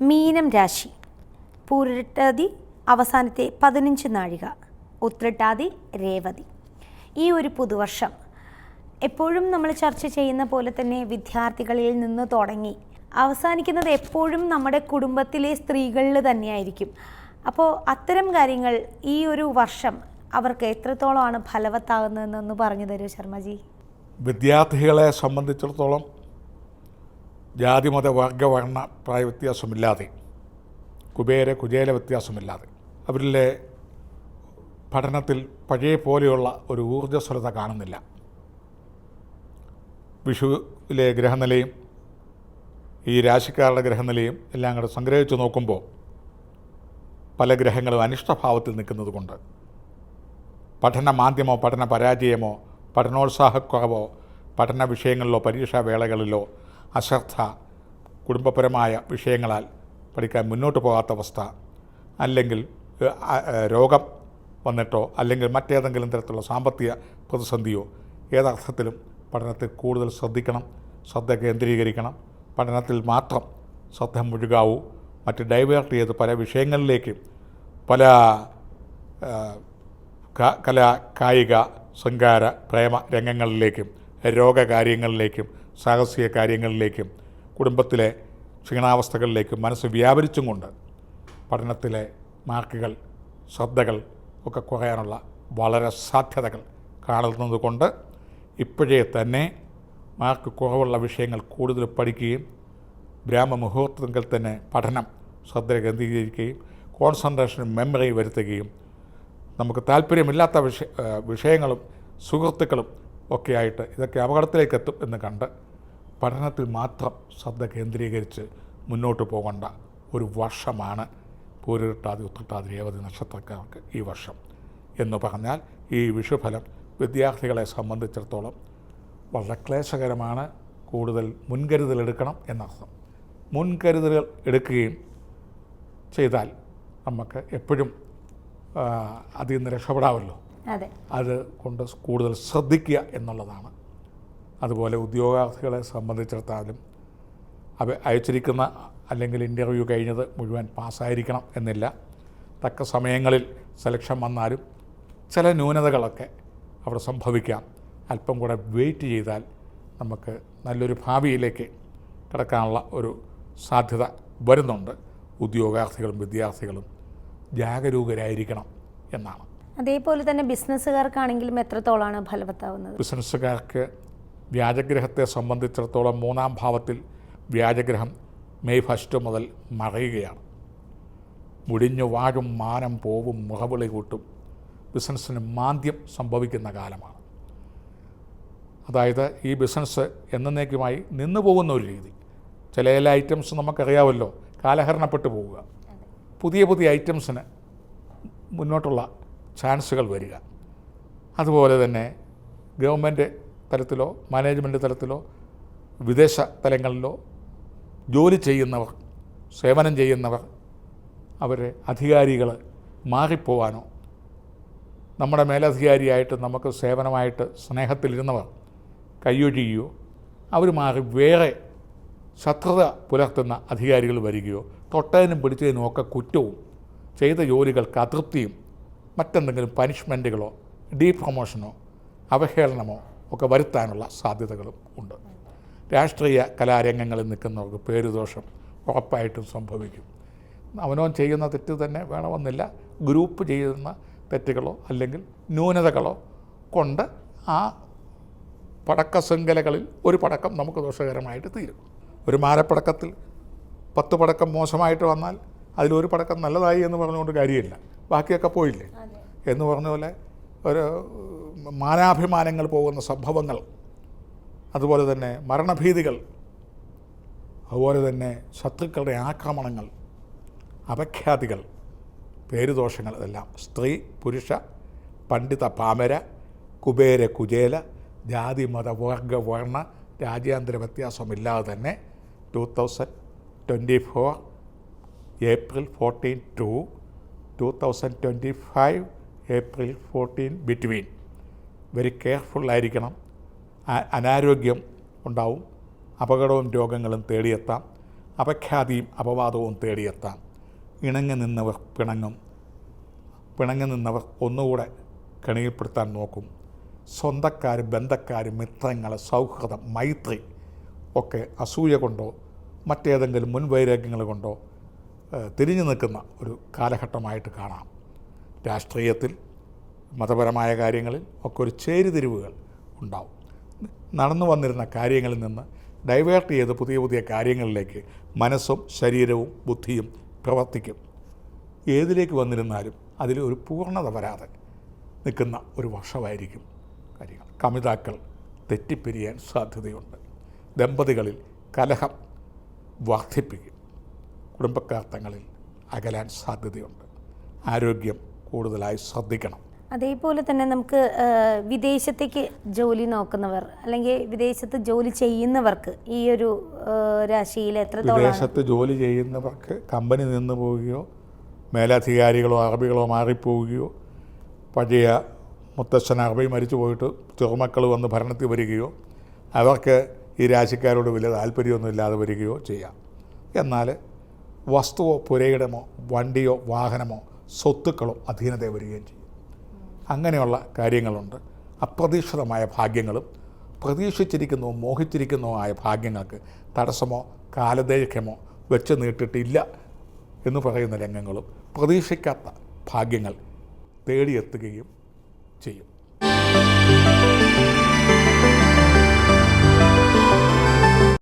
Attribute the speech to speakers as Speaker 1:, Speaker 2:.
Speaker 1: മീനം രാശി. പൂരട്ടാതി അവസാനത്തെ പതിനഞ്ച് നാഴിക. ഉത്രട്ടാതി രേവതി. ഈ ഒരു പുതുവർഷം എപ്പോഴും നമ്മൾ ചർച്ച ചെയ്യുന്ന പോലെ തന്നെ വിദ്യാർത്ഥികളിൽ നിന്ന് തുടങ്ങി അവസാനിക്കുന്നത് എപ്പോഴും നമ്മുടെ കുടുംബത്തിലെ സ്ത്രീകളിൽ തന്നെയായിരിക്കും. അപ്പോൾ അത്തരം കാര്യങ്ങൾ ഈ ഒരു വർഷം അവർക്ക് എത്രത്തോളമാണ് ഫലവത്താകുന്നതെന്നൊന്ന് പറഞ്ഞു തരൂ ശർമ്മജി?
Speaker 2: വിദ്യാർത്ഥികളെ സംബന്ധിച്ചിടത്തോളം ജാതിമത വർഗവർണ പ്രായ വ്യത്യാസമില്ലാതെ കുബേര കുചേല വ്യത്യാസമില്ലാതെ. അവരിലെ പഠനത്തിൽ പഴയ പോലെയുള്ള ഒരു ഊർജസ്വലത കാണുന്നില്ല. വിഷുവിലെ ഗ്രഹനിലയും ഈ രാശിക്കാരുടെ ഗ്രഹനിലയും എല്ലാം കൂടെ സംഗ്രഹിച്ചു നോക്കുമ്പോൾ പല ഗ്രഹങ്ങളും അനിഷ്ടഭാവത്തിൽ നിൽക്കുന്നത് കൊണ്ട് പഠന മാന്ദ്യമോ പഠന പരാജയമോ പഠനോത്സാഹക്കുറവോ പഠന വിഷയങ്ങളിലോ പരീക്ഷാ വേളകളിലോ അശ്രദ്ധ കുടുംബപരമായ വിഷയങ്ങളാൽ പഠിക്കാൻ മുന്നോട്ട് പോകാത്ത അവസ്ഥ അല്ലെങ്കിൽ രോഗം വന്നിട്ടോ അല്ലെങ്കിൽ മറ്റേതെങ്കിലും തരത്തിലുള്ള സാമ്പത്തിക പ്രതിസന്ധിയോ ഏതർത്ഥത്തിലും പഠനത്തിൽ കൂടുതൽ ശ്രദ്ധിക്കണം ശ്രദ്ധ കേന്ദ്രീകരിക്കണം. പഠനത്തിൽ മാത്രം ശ്രദ്ധ മുഴുകാവൂ. മറ്റ് ഡൈവേർട്ട് ചെയ്ത് പല വിഷയങ്ങളിലേക്കും പല കലാ കല കായിക സംഗാര പ്രേമ രംഗങ്ങളിലേക്കും രോഗകാര്യങ്ങളിലേക്കും സാഹസിക കാര്യങ്ങളിലേക്കും കുടുംബത്തിലെ ക്ഷീണാവസ്ഥകളിലേക്കും മനസ്സ് വ്യാപരിച്ചും കൊണ്ട് പഠനത്തിലെ മാർക്കുകൾ ശ്രദ്ധകൾ ഒക്കെ കുറയാനുള്ള വളരെ സാധ്യതകൾ കാണുന്നത് കൊണ്ട് ഇപ്പോഴേ തന്നെ മാർക്ക് കുറവുള്ള വിഷയങ്ങൾ കൂടുതൽ പഠിക്കുകയും ബ്രാഹ്മമുഹൂർത്തത്തിൽ തന്നെ പഠനം ശ്രദ്ധ കേന്ദ്രീകരിക്കുകയും കോൺസെൻട്രേഷനും മെമ്മറി വരുത്തുകയും നമുക്ക് താല്പര്യമില്ലാത്ത വിഷയ വിഷയങ്ങളും സുഹൃത്തുക്കളും ഒക്കെ ആയിട്ട് ഇതൊക്കെ അപകടത്തിലേക്ക് എത്തും എന്ന് കണ്ട് പഠനത്തിൽ മാത്രം ശ്രദ്ധ കേന്ദ്രീകരിച്ച് മുന്നോട്ട് പോകേണ്ട ഒരു വർഷമാണ് പൂരിട്ടാതി ഉത്രട്ടാതി രേവതി നക്ഷത്രക്കാർക്ക് ഈ വർഷം. എന്ന് പറഞ്ഞാൽ ഈ വിഷുഫലം വിദ്യാർത്ഥികളെ സംബന്ധിച്ചിടത്തോളം വളരെ ക്ലേശകരമാണ്. കൂടുതൽ മുൻകരുതൽ എടുക്കണം എന്നർത്ഥം. മുൻകരുതലുകൾ എടുക്കുകയും ചെയ്താൽ നമുക്ക് എപ്പോഴും അതിൽ നിന്ന് രക്ഷപ്പെടാമല്ലോ.
Speaker 1: അത്
Speaker 2: കൊണ്ട് കൂടുതൽ ശ്രദ്ധിക്കുക എന്നുള്ളതാണ് അതുപോലെ ഉദ്യോഗാർത്ഥികളെ സംബന്ധിച്ചിടത്താലും അവ അയച്ചിരിക്കുന്ന അല്ലെങ്കിൽ ഇന്റർവ്യൂ കഴിഞ്ഞത് മുഴുവൻ പാസ്സായിരിക്കണം എന്നില്ല. തക്ക സമയങ്ങളിൽ സെലക്ഷൻ വന്നാലും ചില ന്യൂനതകളൊക്കെ അവിടെ സംഭവിക്കാം. അല്പം കൂടെ വെയിറ്റ് ചെയ്താൽ നമുക്ക് നല്ലൊരു ഭാവിയിലേക്ക് കിടക്കാനുള്ള ഒരു സാധ്യത വരുന്നുണ്ട്. ഉദ്യോഗാർത്ഥികളും വിദ്യാർത്ഥികളും ജാഗരൂകരായിരിക്കണം എന്നാണ്.
Speaker 1: അതേപോലെ തന്നെ ബിസിനസ്സുകാർക്കാണെങ്കിലും എത്രത്തോളമാണ് ഫലവത്താവുന്നത്?
Speaker 2: ബിസിനസ്സുകാർക്ക് വ്യാജഗ്രഹത്തെ സംബന്ധിച്ചിടത്തോളം മൂന്നാം ഭാവത്തിൽ വ്യാജഗ്രഹം മെയ് ഫസ്റ്റ് മുതൽ മറയുകയാണ്. മുടിഞ്ഞു വാഴും മാനം പോവും മുഖവിളി കൂട്ടും. ബിസിനസ്സിന് മാന്ദ്യം സംഭവിക്കുന്ന കാലമാണ്. അതായത് ഈ ബിസിനസ് എന്നേക്കുമായി നിന്നു പോകുന്ന ഒരു രീതി. ചില ചില ഐറ്റംസ് നമുക്കറിയാമല്ലോ കാലഹരണപ്പെട്ടു പോവുക. പുതിയ പുതിയ ഐറ്റംസിന് മുന്നോട്ടുള്ള ചാൻസുകൾ വരിക. അതുപോലെ തന്നെ ഗവൺമെന്റ് തലത്തിലോ മാനേജ്മെന്റ് തലത്തിലോ വിദേശ തലങ്ങളിലോ ജോലി ചെയ്യുന്നവർ സേവനം ചെയ്യുന്നവർ അവരെ അധികാരികൾ മാറിപ്പോവാനോ നമ്മുടെ മേലധികാരിയായിട്ട് നമുക്ക് സേവനമായിട്ട് സ്നേഹത്തിലിരുന്നവർ കൈയൊഴിയുകയോ അവർ മാറി വേറെ ശത്രുത പുലർത്തുന്ന അധികാരികൾ വരികയോ തൊട്ടതിനും പിടിച്ചതിനും ഒക്കെ കുറ്റവും ചെയ്ത ജോലികൾക്ക് അതൃപ്തിയും മറ്റെന്തെങ്കിലും പനിഷ്മെന്റുകളോ ഡീ പ്രൊമോഷനോ അവഹേളനമോ ഒക്കെ വരുത്താനുള്ള സാധ്യതകളും ഉണ്ട്. രാഷ്ട്രീയ കലാരംഗങ്ങളിൽ നിൽക്കുന്നവർക്ക് പേരുദോഷം ഉറപ്പായിട്ടും സംഭവിക്കും. അവനോൻ ചെയ്യുന്ന തെറ്റ് തന്നെ വേണമെന്നില്ല. ഗ്രൂപ്പ് ചെയ്യുന്ന തെറ്റുകളോ അല്ലെങ്കിൽ ന്യൂനതകളോ കൊണ്ട് ആ പടക്ക ശൃംഖലകളിൽ ഒരു പടക്കം നമുക്ക് ദോഷകരമായിട്ട് തീരും. ഒരു മാലപ്പടക്കത്തിൽ പത്ത് പടക്കം മോശമായിട്ട് വന്നാൽ അതിലൊരു പടക്കം നല്ലതായി എന്ന് പറഞ്ഞുകൊണ്ട് കാര്യമില്ല. ബാക്കിയൊക്കെ പോയില്ലേ? എന്ന് പറഞ്ഞ പോലെ ഒരു മാനാഭിമാനങ്ങൾ പോകുന്ന സംഭവങ്ങൾ അതുപോലെ തന്നെ മരണഭീതികൾ അതുപോലെ തന്നെ ശത്രുക്കളുടെ ആക്രമണങ്ങൾ അപഖ്യാതികൾ പേരുദോഷങ്ങൾ ഇതെല്ലാം. സ്ത്രീ പുരുഷ പണ്ഡിത പാമര കുബേര കുചേല ജാതി മത വർഗ വർണ രാജ്യാന്തര വ്യത്യാസമില്ലാതെ തന്നെ two thousand twenty four April fourteen to two thousand twenty five April fourteen between. Very കെയർഫുള്ളായിരിക്കണം അനാരോഗ്യം ഉണ്ടാവും. അപകടവും രോഗങ്ങളും തേടിയെത്താം. അപഖ്യാതിയും അപവാദവും തേടിയെത്താം. ഇണങ്ങി നിന്നവർ പിണങ്ങും. പിണങ്ങി നിന്നവർ ഒന്നുകൂടെ കെണിയിൽപ്പെടുത്താൻ നോക്കും. സ്വന്തക്കാർ ബന്ധക്കാർ മിത്രങ്ങൾ സൗഹൃദം മൈത്രി ഒക്കെ അസൂയ കൊണ്ടോ മറ്റേതെങ്കിലും മുൻവൈരാഗ്യങ്ങൾ കൊണ്ടോ തിരിഞ്ഞു നിൽക്കുന്ന ഒരു കാലഘട്ടമായിട്ട് കാണാം. രാഷ്ട്രീയത്തിൽ മതപരമായ കാര്യങ്ങളിൽ ഒക്കെ ഒരു ചേരുതിരിവുകൾ ഉണ്ടാവും. നടന്നു വന്നിരുന്ന കാര്യങ്ങളിൽ നിന്ന് ഡൈവേർട്ട് ചെയ്ത് പുതിയ പുതിയ കാര്യങ്ങളിലേക്ക് മനസ്സും ശരീരവും ബുദ്ധിയും പ്രവർത്തിക്കും. ഏതിലേക്ക് വന്നിരുന്നാലും അതിൽ ഒരു പൂർണത വരാതെ നിൽക്കുന്ന ഒരു വർഷമായിരിക്കും കാര്യങ്ങൾ. കമിതാക്കൾ തെറ്റിപ്പിരിയാൻ സാധ്യതയുണ്ട്. ദമ്പതികളിൽ കലഹം വർദ്ധിപ്പിക്കും. കുടുംബക്കാർ തങ്ങളിൽ അകലാൻ സാധ്യതയുണ്ട്. ആരോഗ്യം കൂടുതലായി ശ്രദ്ധിക്കണം.
Speaker 1: അതേപോലെ തന്നെ നമുക്ക് വിദേശത്തേക്ക് ജോലി നോക്കുന്നവർ അല്ലെങ്കിൽ വിദേശത്ത് ജോലി ചെയ്യുന്നവർക്ക് ഈ ഒരു രാശിയിൽ എത്രത്തോളം
Speaker 2: വിദേശത്ത് ജോലി ചെയ്യുന്നവർക്ക് കമ്പനി നിന്ന് പോവുകയോ മേലധികാരികളോ അറബികളോ മാറിപ്പോവുകയോ പഴയ മുത്തശ്ശൻ അറബി മരിച്ചു പോയിട്ട് ചെറുമക്കൾ വന്ന് ഭരണത്തിൽ വരികയോ അവർക്ക് ഈ രാശിക്കാരോട് വലിയ താല്പര്യമൊന്നും ഇല്ലാതെ വരികയോ ചെയ്യാം. എന്നാൽ വസ്തുവോ പുരയിടമോ വണ്ടിയോ വാഹനമോ സ്വത്തുക്കളോ അധീനതയെ വരികയും ചെയ്യും. അങ്ങനെയുള്ള കാര്യങ്ങളുണ്ട്. അപ്രതീക്ഷിതമായ ഭാഗ്യങ്ങളും പ്രതീക്ഷിച്ചിരിക്കുന്നോ മോഹിച്ചിരിക്കുന്നോ ആയ ഭാഗ്യങ്ങൾക്ക് തടസ്സമോ കാലദൈർഘ്യമോ വെച്ച് നീട്ടിട്ടില്ല എന്ന് പറയുന്ന രംഗങ്ങളും പ്രതീക്ഷിക്കാത്ത ഭാഗ്യങ്ങൾ തേടിയെത്തുകയും ചെയ്യും.